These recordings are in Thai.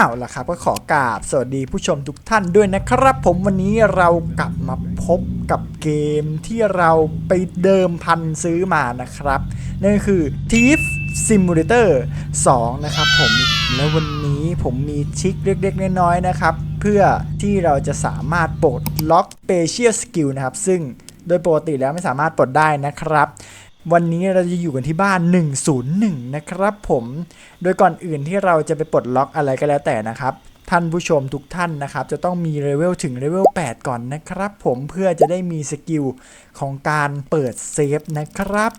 อ้าวล่ะครับก็ขอกราบสวัสดีผู้ชมทุกท่านด้วยนะครับ ผมวันนี้เรากลับมาพบกับเกมที่เราไปเดิมพันซื้อมานะครับ นั่นก็คือ Thief Simulator 2 นะครับผมและวันนี้ผมมีทริคเล็กๆ น้อยๆ นะครับ เพื่อที่เราจะสามารถปลดล็อก Special Skill นะครับ ซึ่งโดยปกติแล้วไม่สามารถปลดได้นะครับ วันนี้เราจะอยู่กันที่บ้าน 101 นะครับผม โดยก่อนอื่นที่เราจะไปปลดล็อกอะไรก็แล้วแต่นะครับ ท่านผู้ชมทุกท่านนะครับ จะต้องมีเลเวลถึงเลเวล 8 ก่อนนะครับผมเพื่อจะได้มีสกิลของการเปิดเซฟนะครับ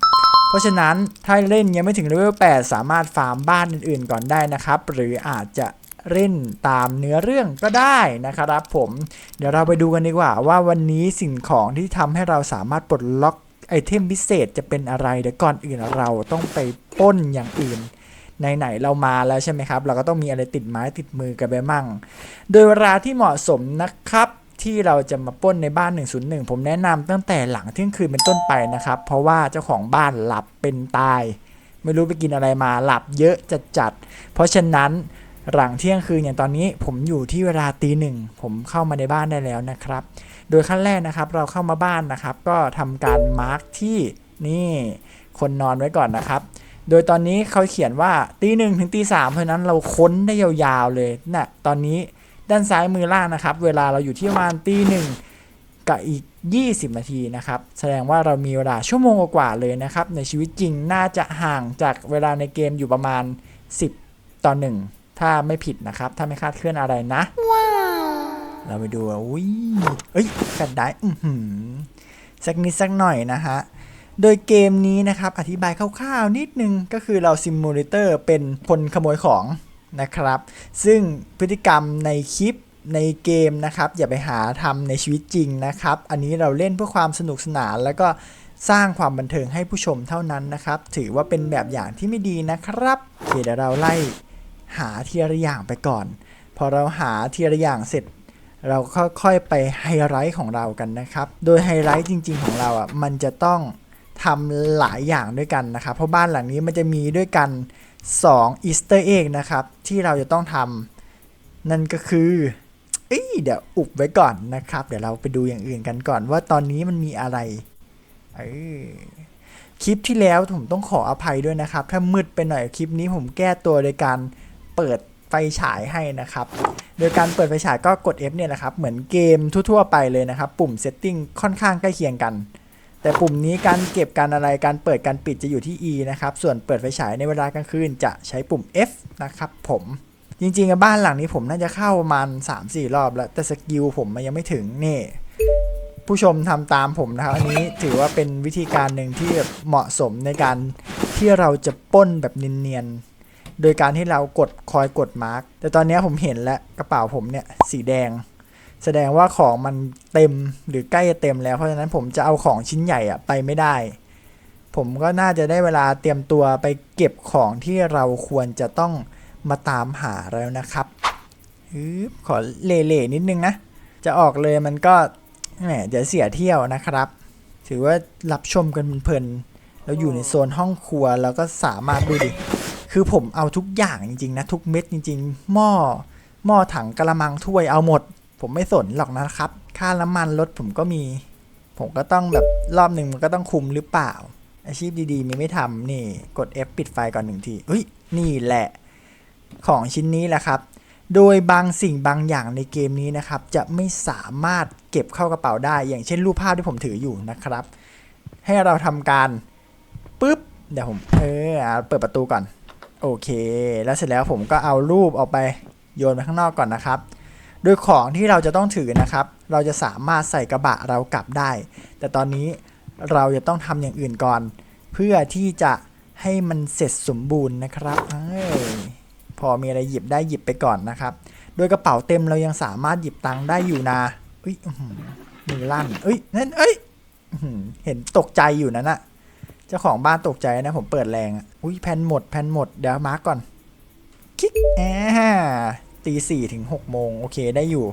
เพราะฉะนั้นถ้าเล่นยังไม่ถึงเลเวล 8 สามารถฟาร์มบ้านอื่นๆก่อนได้นะครับ หรืออาจจะเล่นตามเนื้อเรื่องก็ได้นะครับผม เดี๋ยวเราไปดูกันดีกว่าว่าวันนี้สิ่งของที่ทำให้เราสามารถปลดล็อก ไอเทมพิเศษจะเป็นอะไรเดี๋ยวก่อนอื่นเราต้องไปป้นอย่างอื่นไหนๆเรามาแล้วใช่ไหมครับ เราก็ต้องมีอะไรติดไม้ติดมือกันไปมั่ง โดยเวลาที่เหมาะสมนะครับที่เราจะมาป้นในบ้าน 101 ผมแนะนำตั้งแต่หลังเที่ยงคืนเป็นต้นไปนะครับ เพราะว่าเจ้าของบ้านหลับเป็นตาย ไม่รู้ไปกินอะไรมาหลับเยอะจัดจัด เพราะฉะนั้นหลังเที่ยงคืนอย่างตอนนี้ผมอยู่ที่เวลาตีหนึ่งผมเข้ามาในบ้านได้แล้วนะครับ โดยขั้นแรกนะครับ เราเข้ามาบ้านนะครับ ก็ทำการมาร์กที่นี่คนนอนไว้ก่อนนะครับ โดยตอนนี้เขาเขียนว่าตีหนึ่งถึงตีสามเพราะนั้นเราค้นได้ยาวๆเลยนะ่ะตอนนี้ด้านซ้ายมือล่างนะครับ เวลาเราอยู่ที่ประมาณตีหนึ่งกับอีก 20 นาทีนะครับ แสดงว่าเรามีเวลาชั่วโมงกว่าเลยนะครับ ในชีวิตจริงน่าจะห่างจากเวลาในเกมอยู่ประมาณ 10 ต่อ 1 ถ้าไม่ผิดนะครับ ถ้าไม่คาดเคลื่อนอะไรนะ เราไปดูอะอุ้ยเอ้ยกันได้อือหือสักนิดสักหน่อยนะฮะ โดยเกมนี้นะครับอธิบายคร่าวๆนิดนึงก็คือเราซิมูเลเตอร์เป็นคนขโมยของนะครับ ซึ่งพฤติกรรมในคลิปในเกมนะครับ อย่าไปหาทำในชีวิตจริงนะครับ อันนี้เราเล่นเพื่อความสนุกสนานแล้วก็สร้างความบันเทิงให้ผู้ชมเท่านั้นนะครับ ถือว่าเป็นแบบอย่างที่ไม่ดีนะครับโอเคเดี๋ยวเราไล่หาทีละอย่างไปก่อน พอเราหาทีละอย่างเสร็จ เราค่อยๆไปไฮไลท์ของเรากันนะครับ โดยไฮไลท์จริง ๆของเราอะมันจะต้องทำหลายอย่างด้วยกันนะครับ เพราะบ้านหลังนี้มันจะมีด้วยกัน2อีสเตอร์เอ็กนะครับ ที่เราจะต้องทำนั่นก็คือเอ้ยเดี๋ยวอุบไว้ก่อนนะครับ เดี๋ยวเราไปดูอย่างอื่นกันก่อนว่าตอนนี้มันมีอะไรเออคลิปที่แล้วผมต้องขออภัยด้วยนะครับ ถ้ามืดไปหน่อยคลิปนี้ผมแก้ตัวโดยการเปิด ไฟฉายให้นะครับ โดยการเปิดไฟฉายก็กด F เนี่ยนะครับ เหมือนเกมทั่วๆไปเลยนะครับ ปุ่ม Setting ค่อนข้างใกล้เคียงกัน แต่ปุ่มนี้การเก็บการอะไร การเปิดการปิดจะอยู่ที่ E นะครับ ส่วนเปิดไฟฉายในเวลากลางคืนจะใช้ปุ่ม F นะครับผมจริงๆบ้านหลังนี้ผมน่าจะเข้าประมาณ 3-4 รอบแล้ว แต่สกิลผมมันยังไม่ถึงนี่ผู้ชมทำตามผมนะครับ อันนี้ถือว่าเป็นวิธีการหนึ่งที่เหมาะสมในการที่เราจะป้นแบบเนียนๆ โดยการที่เรากดคอยกดมาร์กแต่ตอนนี้ผมเห็นแล้วกระเป๋าผมเนี่ยสีแดง แสดงว่าของมันเต็มหรือใกล้จะเต็มแล้วเพราะฉะนั้นผมจะเอาของชิ้นใหญ่อะไปไม่ได้ ผมก็น่าจะได้เวลาเตรียมตัวไปเก็บของที่เราควรจะต้องมาตามหาแล้วนะครับขอเล่ๆนิดนึงนะ จะออกเลยมันก็แหมเดี๋ยวเสียเที่ยวนะครับ ถือว่ารับชมกันเพลินๆแล้วอยู่ในโซนห้องครัวเราก็สามารถดูดิ คือผมเอาทุกอย่างจริงๆนะทุกเม็ดจริง ๆ หม้อหม้อถังกระมังถ้วยเอาหมด ผมไม่สนหรอกนะครับ ค่าน้ำมันรถผมก็มี ผมก็ต้องแบบรอบหนึ่งมันก็ต้องคุมหรือเปล่า อาชีพดีๆ มีไม่ทำนี่กด F ปิดไฟก่อนหนึ่งทีเฮ้ยนี่แหละ ของชิ้นนี้แหละครับ โดยบางสิ่งบางอย่างในเกมนี้นะครับ จะไม่สามารถเก็บเข้ากระเป๋าได้ อย่างเช่นรูปภาพที่ผมถืออยู่นะครับ ให้เราทำการปุ๊บเดี๋ยวผมเออเปิดประตูก่อน โอเค แล้วเสร็จแล้วผมก็เอารูปออกไปโยนไปข้างนอกก่อนนะครับ โดยของที่เราจะต้องถือนะครับ เราจะสามารถใส่กระบะเรากลับได้ แต่ตอนนี้เราจะต้องทำอย่างอื่นก่อน เพื่อที่จะให้มันเสร็จสมบูรณ์นะครับเอ้ยพอมีอะไรหยิบได้หยิบไปก่อนนะครับ โดยกระเป๋าเต็มเรายังสามารถหยิบตังค์ได้อยู่นะเอ้ยมือลั่นเอ้ยนั่นเอ้ยเห็นตกใจอยู่นั่นน่ะ เจ้าของบ้านตกใจนะผมเปิดแรงอะอุ้ยแผ่นหมดแผ่นหมดเดี๋ยวมาร์กก่อน คลิกแอบตีสี่ถึงหกโมงโอเคได้อยู่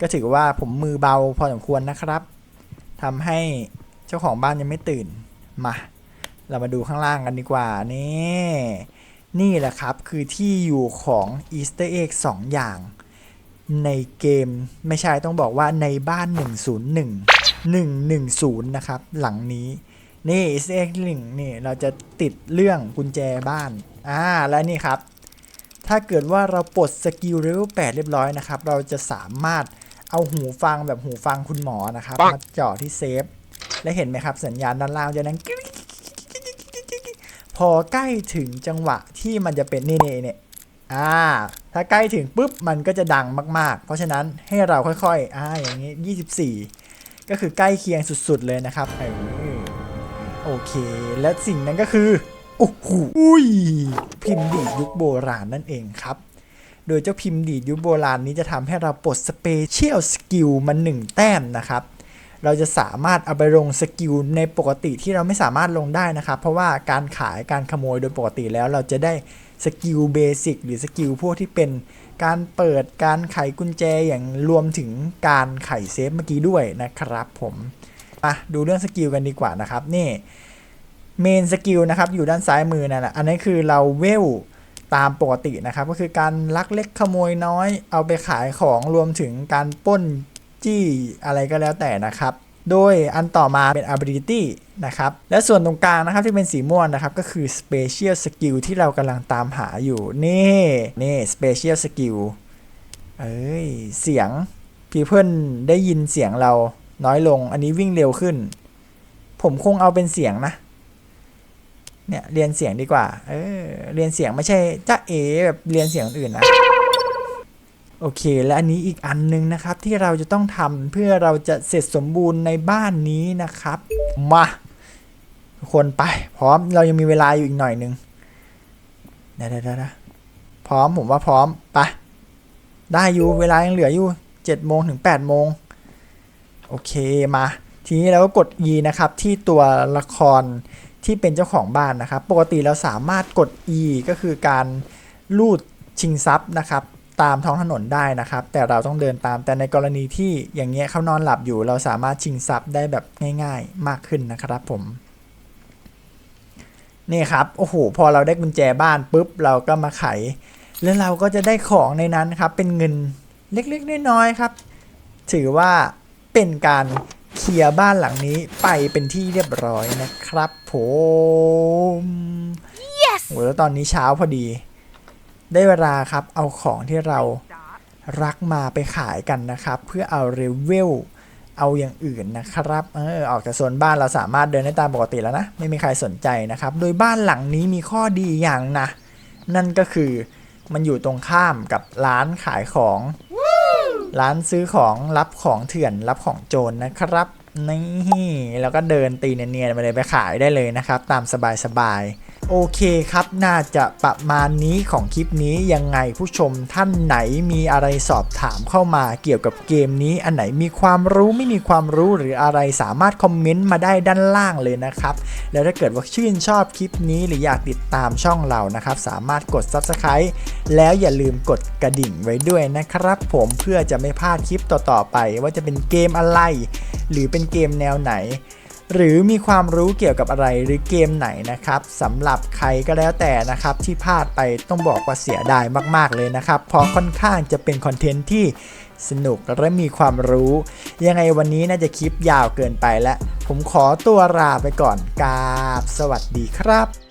ก็ถือว่าผมมือเบาพอสมควรนะครับทำให้เจ้าของบ้านยังไม่ตื่นมาเรามาดูข้างล่างกันดีกว่านี่นี่แหละครับคือที่อยู่ของ Easter Egg 2อย่าง ในเกมไม่ใช่ต้องบอกว่าในบ้าน 101 110 นะครับ หลังนี้ นี่ Easter Egg หนึ่งนี่เราจะติดเรื่องกุญแจบ้านอ่าและนี่ครับ ถ้าเกิดว่าเราปลดสกิลเลเวล8เรียบร้อยนะครับ เราจะสามารถเอาหูฟังแบบหูฟังคุณหมอนะครับมาเจาะที่เซฟ และเห็นไหมครับสัญญาณด้านล่างจะนั้นพอใกล้ถึงจังหวะที่มันจะเป็นนี่นี่เนี่ยอ่า ถ้าใกล้ถึงปุ๊บมันก็จะดังมาก ๆ เพราะฉะนั้นให้เราค่อยๆ อ่าอย่างนี้ 24 ก็คือใกล้เคียงสุด ๆ เลยนะครับเออ โอเค และสิ่งนั้นก็คือโอ้โหพิมพ์ดีดยุคโบราณนั่นเองครับ โดยเจ้าพิมพ์ดีดยุคโบราณนี้จะทำให้เราปลดสเปเชียลสกิลมันหนึ่งแต้มนะครับเราจะสามารถเอาไปลงสกิลในปกติที่เราไม่สามารถลงได้นะครับ เพราะว่าการขายการขโมยโดยปกติแล้วเราจะได้สกิลเบสิกหรือสกิลพวกที่เป็นการเปิดการไขกุญแจอย่างรวมถึงการไขเซฟเมื่อกี้ด้วยนะครับผม มาดูเรื่องสกิลกันดีกว่านะครับนี่เมนสกิลนะครับอยู่ด้านซ้ายมือนั่นแหละอันนี้คือเราเวลตามปกตินะครับ ก็คือการลักเล็กขโมยน้อย เอาไปขายของรวมถึงการป้นจี้อะไรก็แล้วแต่นะครับ โดยอันต่อมาเป็น ability นะครับ และส่วนตรงกลางนะครับที่เป็นสีม่วงนะครับก็คือ special skill ที่เรากำลังตามหาอยู่ นี่นี่ special skill เอ้ย เสียง people ได้ยินเสียงเรา น้อยลง อันนี้วิ่งเร็วขึ้น ผมคงเอาเป็นเสียงนะ เนี่ยเรียนเสียงดีกว่า เออเรียนเสียงไม่ใช่จ้าเอแบบเรียนเสียงอื่นนะโอเค และอันนี้อีกอันหนึงนะครับที่เราจะต้องทำเพื่อเราจะเสร็จสมบูรณ์ในบ้านนี้นะครับ มาคนไป พร้อมเรายังมีเวลาอยู่อีกหน่อยนึงเดี๋ยวเดี๋ยวเดี๋ยวพร้อมผมว่าพร้อมไปได้อยู่เวลายังเหลืออยู่เจ็ดโมงถึงแปดโมง โอเคมา ทีนี้เราก็กด E นะครับ ที่ตัวละครที่เป็นเจ้าของบ้านนะครับ ปกติเราสามารถกด E ก็คือการลูดชิงทรัพย์นะครับ ตามท้องถนนได้นะครับ แต่เราต้องเดินตามแต่ในกรณีที่อย่างเงี้ยเขานอนหลับอยู่ เราสามารถชิงทรัพย์ได้แบบง่าย ๆ มากขึ้นนะครับผมนี่ครับโอ้โหพอเราได้กุญแจบ้านปุ๊บเราก็มาไข แล้วเราก็จะได้ของในนั้นครับ เป็นเงินเล็กๆน้อยๆครับ ถือว่า เป็นการเคลียร์บ้านหลังนี้ไปเป็นที่เรียบร้อยนะครับผม Yes! โอ้แล้วตอนนี้เช้าพอดี ได้เวลาครับเอาของที่เรารักมาไปขายกันนะครับ เพื่อเอาเรเวลเอาอย่างอื่นนะครับเออออกจากโซนบ้านเราสามารถเดินได้ตามปกติแล้วนะ ไม่มีใครสนใจนะครับ โดยบ้านหลังนี้มีข้อดีอย่างนะ นั่นก็คือมันอยู่ตรงข้ามกับร้านขายของ ร้านซื้อของรับของเถื่อนรับของโจรนะครับนี่แล้วก็เดินตีเนียนๆไปเลยไปขายได้เลยนะครับ ตามสบายๆ โอเคครับ น่าจะประมาณนี้ของคลิปนี้ยังไงผู้ชมท่านไหนมีอะไรสอบถามเข้ามาเกี่ยวกับเกมนี้อันไหนมีความรู้ไม่มีความรู้หรืออะไรสามารถคอมเมนต์มาได้ด้านล่างเลยนะครับ แล้วถ้าเกิดว่าชื่นชอบคลิปนี้หรืออยากติดตามช่องเรานะครับ สามารถกด Subscribe แล้วอย่าลืมกดกระดิ่งไว้ด้วยนะครับ ผมเพื่อจะไม่พลาดคลิปต่อๆไป ว่าจะเป็นเกมอะไร หรือเป็นเกมแนวไหน หรือมีความรู้เกี่ยวกับอะไรหรือเกมไหนนะครับสำหรับใครก็แล้วแต่นะครับที่พลาดไปต้องบอกว่าเสียดายมากๆเลยนะครับเพราะค่อนข้างจะเป็นคอนเทนต์ที่สนุกและมีความรู้ ยังไงวันนี้น่าจะคลิปยาวเกินไปแล้วผมขอตัวลาไปก่อนกราบสวัสดีครับ